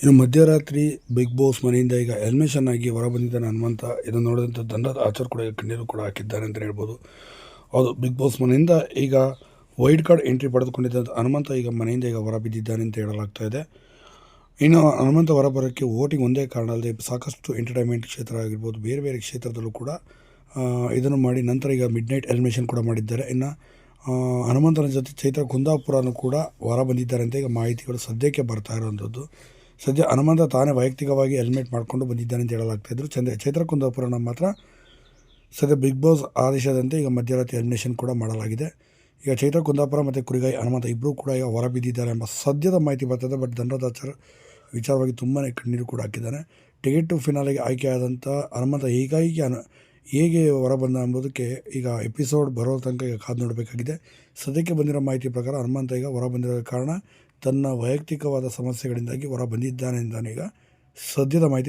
ಇನ್ನು ಮಧ್ಯರಾತ್ರಿ big boss ಮನೆಯಿಂದ ಈಗ ಎಲಿಮಿನೇಷನ್ ಆಗಿ ಹೊರ ಬಂದಿದ್ದಾನೆ ಹನುಮಂತ, ಇದನ್ನು ನೋಡಿದಂಥ ದಂಡದ ಆಚಾರ್ ಕೂಡ ಈಗ ಕಣ್ಣೀರು ಕೂಡ ಹಾಕಿದ್ದಾರೆ ಅಂತ ಹೇಳ್ಬೋದು. ಹೌದು, ಬಿಗ್ ಬಾಸ್ ಮನೆಯಿಂದ ಈಗ ವೈಲ್ಡ್ ಕಾರ್ಡ್ ಎಂಟ್ರಿ ಪಡೆದುಕೊಂಡಿದ್ದಂಥ ಹನುಮಂತ ಈಗ ಮನೆಯಿಂದ ಈಗ ಹೊರ ಬಿದ್ದಿದ್ದಾನೆ ಅಂತ ಹೇಳಲಾಗ್ತಾ ಇದೆ. ಇನ್ನು ಹನುಮಂತ ಹೊರಬರೋಕ್ಕೆ ವೋಟಿಂಗ್ ಒಂದೇ ಕಾರಣ ಅಲ್ಲದೆ ಸಾಕಷ್ಟು ಎಂಟರ್ಟೈನ್ಮೆಂಟ್ ಕ್ಷೇತ್ರ ಆಗಿರ್ಬೋದು, ಬೇರೆ ಬೇರೆ ಕ್ಷೇತ್ರದಲ್ಲೂ ಕೂಡ ಇದನ್ನು ಮಾಡಿ ನಂತರ ಈಗ ಮಿಡ್ ನೈಟ್ ಎಲಿಮಿನೇಷನ್ ಕೂಡ ಮಾಡಿದ್ದಾರೆ. ಇನ್ನು ಹನುಮಂತನ ಜೊತೆ ಚೈತ್ರ ಕುಂದಾಪುರನೂ ಕೂಡ ಹೊರ ಬಂದಿದ್ದಾರೆ ಅಂತ ಈಗ ಮಾಹಿತಿಗಳು ಸದ್ಯಕ್ಕೆ ಬರ್ತಾ ಇರುವಂಥದ್ದು. ಸದ್ಯ ಹನುಮಂತ ತಾನೇ ವೈಯಕ್ತಿಕವಾಗಿ ಹೆಲ್ಮೆಟ್ ಮಾಡಿಕೊಂಡು ಬಂದಿದ್ದಾನೆ ಅಂತ ಹೇಳಲಾಗ್ತಾ ಇದ್ರು. ಚಂದ್ರ ಚೈತ್ರ ಕುಂದಾಪುರನ ಮಾತ್ರ ಸದ್ಯ ಬಿಗ್ ಬಾಸ್ ಆದೇಶದಂತೆ ಈಗ ಮಧ್ಯರಾತ್ರಿ ಎಲಿಮಿನೇಷನ್ ಕೂಡ ಮಾಡಲಾಗಿದೆ. ಈಗ ಚೈತ್ರ ಕುಂದಾಪುರ ಮತ್ತು ಕುರಿಗಾಯಿ ಹನುಮಂತ ಇಬ್ಬರೂ ಕೂಡ ಈಗ ಹೊರಬಿದ್ದಿದ್ದಾರೆ ಎಂಬ ಸದ್ಯದ ಮಾಹಿತಿ ಬರ್ತದೆ. ಬಟ್ ದಂಡದಾಚಾರ ವಿಚಾರವಾಗಿ ತುಂಬಾ ಕಣ್ಣೀರು ಕೂಡ ಹಾಕಿದ್ದಾನೆ. ಟಿಕೆಟ್ ಟು ಫಿನಾಲೆಗೆ ಆಯ್ಕೆಯಾದಂಥ ಹನುಮಂತ ಹೀಗಾಗಿ ಅನು ಹೇಗೆ ಹೊರಬಂದ ಎಂಬುದಕ್ಕೆ ಈಗ ಎಪಿಸೋಡ್ ಬರೋ ತನಕ ಈಗ ಕಾದು ನೋಡಬೇಕಾಗಿದೆ. ಸದ್ಯಕ್ಕೆ ಬಂದಿರೋ ಮಾಹಿತಿ ಪ್ರಕಾರ ಹನುಮಂತ ಈಗ ಹೊರ ಬಂದಿರೋ ಕಾರಣ ತನ್ನ ವೈಯಕ್ತಿಕವಾದ ಸಮಸ್ಯೆಗಳಿಂದಾಗಿ ಹೊರ ಬಂದಿದ್ದಾನೆ ಈಗ ಸದ್ಯದ ಮಾಹಿತಿ.